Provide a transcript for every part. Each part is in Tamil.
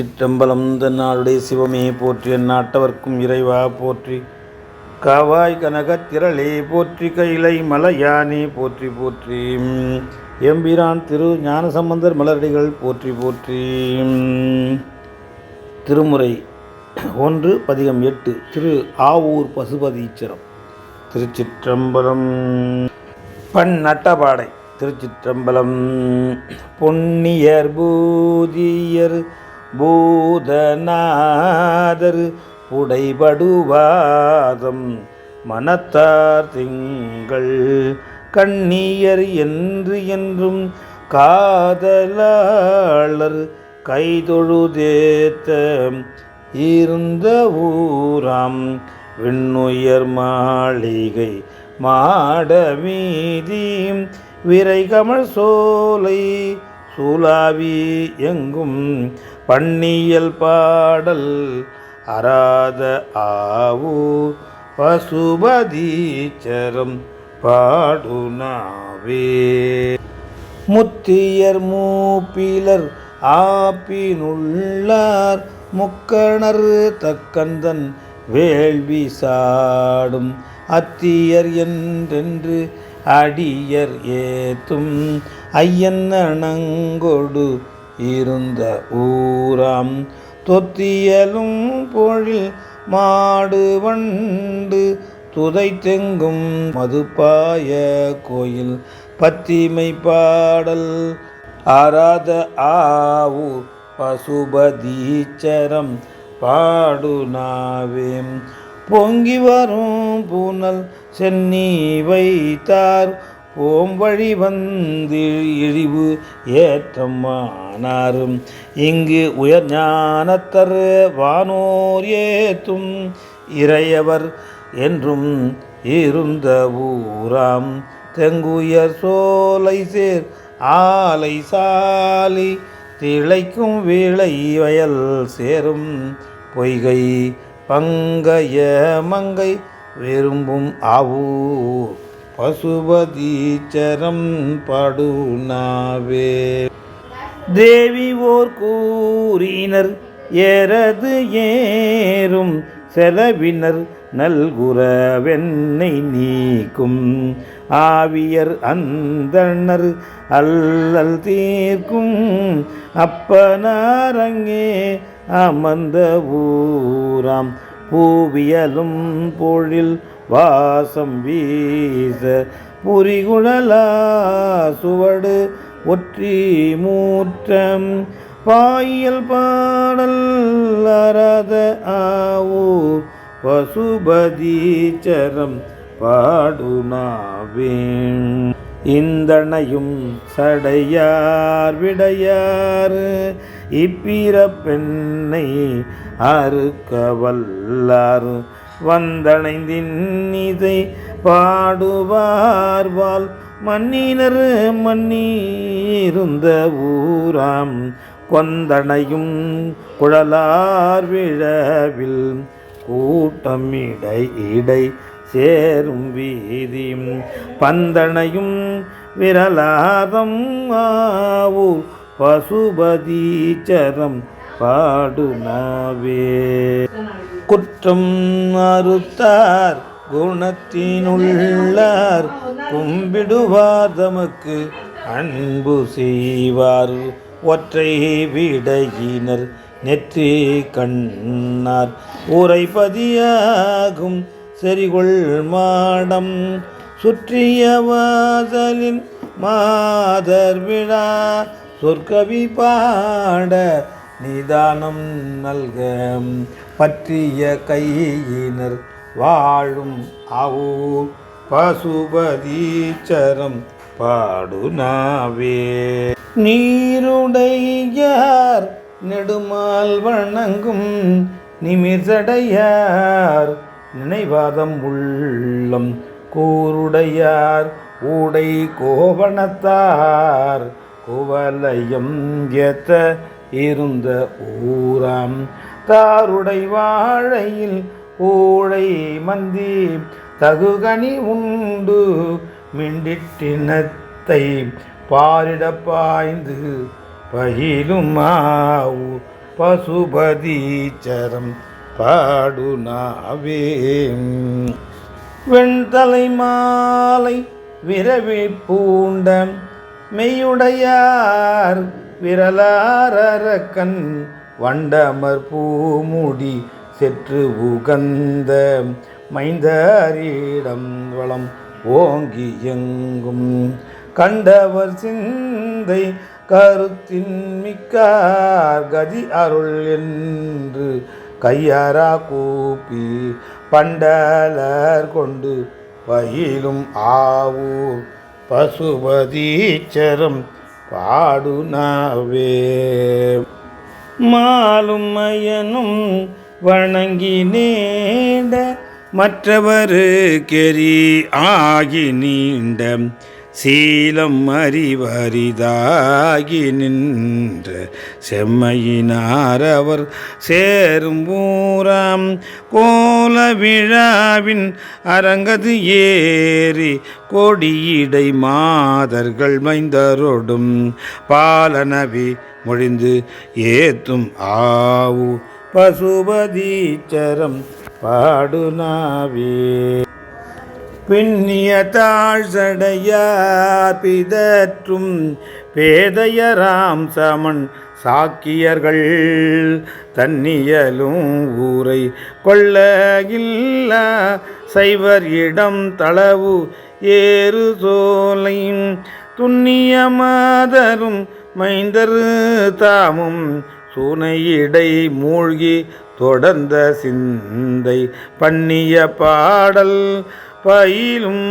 திருச்சிற்றம்பலம் தன்னாளுடைய சிவமே போற்றி நாட்டவர்க்கும் இறைவா போற்றி. காவாய் கனகத் திரளே போற்றி கைலை மலையானே போற்றி போற்றி. எம்பிரான் திரு ஞானசம்பந்தர் மலரடிகள் போற்றி போற்றி. திருமுறை ஒன்று பதிகம் எட்டு திரு ஆவூர் பசுபதீச்சரம் திருச்சிற்றம்பலம். பண் நட்டபாடை திருச்சிற்றம்பலம். பொன்னியர் பூதியர் பூதநாதர் உடைபடுவாதம் மனத்தார் திங்கள் கண்ணியர் என்று என்றும் காதலாளர் கைதொழுதேத்த இருந்த ஊராம் விண்ணுயர் மாளிகை மாட வீதி விரைகமழ் சோலை சூலாவி எங்கும் பண்ணியல் பாடல் அராத ஆவு பசுபதீச்சரம் பாடுனாவே. முத்தியர் மூப்பிலர் ஆப்பினுள்ளார் முக்கணர் தக்கந்தன் வேள்வி சாடும் அத்தியர் என்றென்று அடியர் ஏத்தும் ஐயன்னணங்கொடு இருந்த ஊராம். தொத்தியலும் பொழில் மாடு வண்டு துதைத்தெங்கும் மதுப்பாய கோயில். பத்திமை பாடல் ஆராத ஆவு பசுபதீச்சரம் பாடுனாவேம். பொங்கி வரும் பூனல் சென்னி வைத்தார். ஓம் வழி வந்து இழிவு ஏற்றமானாரும் இங்கு உயர் ஞானத்தர் வானோர் ஏத்தும். இறையவர் என்றும் இருந்த ஊராம். தெங்குயர் சோலை சேர் ஆலை சாலி. திளைக்கும் விளை வயல் சேரும். பொய்கை பங்கைய மங்கை விரும்பும் ஆவூர் பசுபதீச்சரம் படுனாவே. தேவி ஓர் கூறினர் ஏறது ஏறும் செலவினர் நல்குறவென்னை நீக்கும் ஆவியர் அந்தனர் அல்லல் தீர்க்கும் அப்பனாரங்கே அமர்ந்த ஊராம் பூவியலும் பொழில் வாசம் வீச புரிகுழலா சுவடு ஒற்றி மூற்றம் பாயல் பாடல் அறத ஆவோ பசுபதீச்சரம் பாடுனாவேன் இந்தனையும் சடையார் விடையாறு இப்பிறப்பெண்ணை அறுக்க வல்லார் வந்தணைந்தின்னிதை பாடுவார்வால் மன்னினர் மன்னியிருந்த ஊராம். கொந்தனையும் குழலார் விழவில் கூட்டம் இடை இடை சேரும் வீதி பந்தனையும் விரலாதம் ஆவூர் பசுபதீச்சரம் பாடுனாவே. குற்றம் அறுத்தார் குணத்தினுள்ளார் கும்பிடுவார் தமக்கு அன்பு செய்வார். ஒற்றை விடையினர் நெற்றி கண்ணார். உரைபதியாகும் செறிகொள் மாடம் சுற்றிய வாதலின் மாதர் விழா சொற்கவி பாட நிதானம் நல்க பற்றிய கையினர் வாழும் அவூர் பசுபதீச்சரம் பாடுனாவே. நீருடையார் நெடுமால் வணங்கும் நிமிர்சடையார். நினைவாதம் உள்ளம் கூருடையார். ஊடை கோபணத்தார் குவலையும் எத்த இருந்த ஊராம். தாருடை வாழையில் ஊழை மந்தி தகுகனி உண்டு மிண்டிட்டினத்தை பாரிட பாய்ந்து பயிலும் மாவு பசுபதீச்சரம் பாடுனாவே வெண்தலை மாலை விரவி பூண்ட மெய்யுடையார் விரலாரக்கண் வண்டமர் பூமுடி செற்று உகந்த மைந்தரிடம் வளம் ஓங்கி எங்கும். கண்டவர் சிந்தை கருத்தின் மிக்கார் கதி அருள் என்று கையாரா கூப்பி பண்டலர் கொண்டு பயிலும் ஆவூர். பசுபதீச்சரம் பாடுனாவே. மாலும் மயனும் வணங்கி மற்றவரு கெரி ஆகி நீண்ட சீலம் அறிவரிதாகி நின்ற செம்மையினார் அவர் சேரும் ஊராம் கோல விழாவின் அரங்கது ஏறி கொடியிடை மாதர்கள் மைந்தரோடும் பாலனவி மொழிந்து ஏத்தும் ஆவு பசுபதீச்சரம் பாடுனாவே. பின்னிய தாழ்சடையார் பிதற்றும் பேதையராம் சமன் சாக்கியர்கள் தன்னியலும் ஊரை கொள்ள இல்ல சைவர் இடம் தளவு ஏறு சோலையும் துண்ணிய மாதரும் மைந்தரு தாமும் சூனையிடை மூழ்கி தொடர்ந்த சிந்தை பண்ணிய பாடல் பயிலும்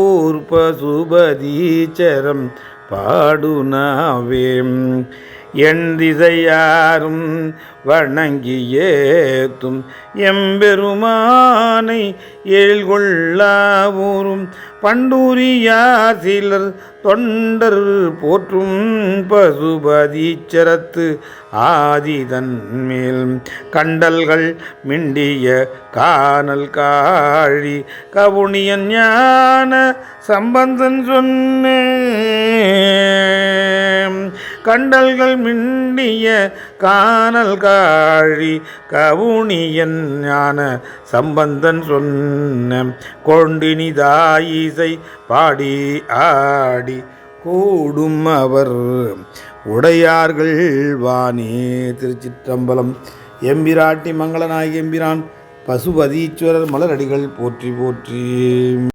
ஊர் பசுபதீச்சரம் பாடுனாவேம் என் திசையாரும் வணங்கி எம்பெருமானை ஏழ்கொள்ளாவூரும். பண்டூரியார் சிலர் தொண்டர் போற்றும் பசுபதீச்சரத்து ஆதிதன் மேல். கண்டல்கள் மிண்டிய காணல் காழி கவுனியன் ஞான சம்பந்தன் சொன்னே. கண்டல்கள் மிண்டிய காணல் காழி கவுனியன் ஞான சம்பந்தன் சொன்ன கொண்டினிதாயிசை பாடி ஆடி கூடும் அவர் உடையார்கள் வாணி திருச்சிற்றம்பலம். எம்பிராட்டி மங்களநாயகி எம்பிரான் பசுபதீஸ்வரர் மலரடிகள் போற்றி போற்றி.